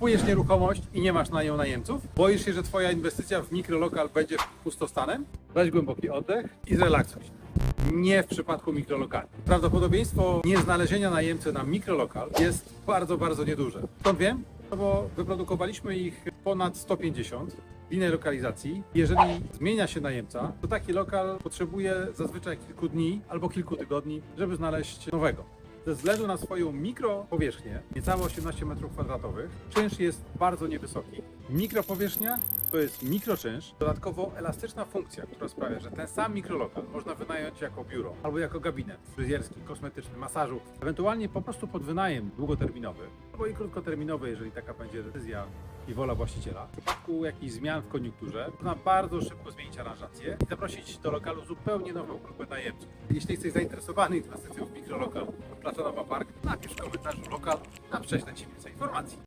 Kupujesz nieruchomość i nie masz na nią najemców? Boisz się, że twoja inwestycja w mikrolokal będzie pustostanem? Weź głęboki oddech i zrelaksuj się. Nie w przypadku mikrolokali. Prawdopodobieństwo nieznalezienia najemcy na mikrolokal jest bardzo, bardzo nieduże. Skąd wiem? No bo wyprodukowaliśmy ich ponad 150 w innej lokalizacji. Jeżeli zmienia się najemca, to taki lokal potrzebuje zazwyczaj kilku dni albo kilku tygodni, żeby znaleźć nowego. Ze względu na swoją mikropowierzchnię, niecałe 18 m2, czynsz jest bardzo niewysoki. Mikropowierzchnia to jest mikroczynsz, dodatkowo elastyczna funkcja, która sprawia, że ten sam mikrolokal można wynająć jako biuro albo jako gabinet fryzjerski, kosmetyczny, masażu, ewentualnie po prostu pod wynajem długoterminowy albo i krótkoterminowy, jeżeli taka będzie decyzja i wola właściciela. W przypadku jakichś zmian w koniunkturze można bardzo szybko zmienić aranżację i zaprosić do lokalu zupełnie nową grupę najemców. Jeśli jesteś zainteresowany inwestycją w mikrolokal Platonowa Park, napisz w komentarzu lokal, a prześlę Ci więcej informacji.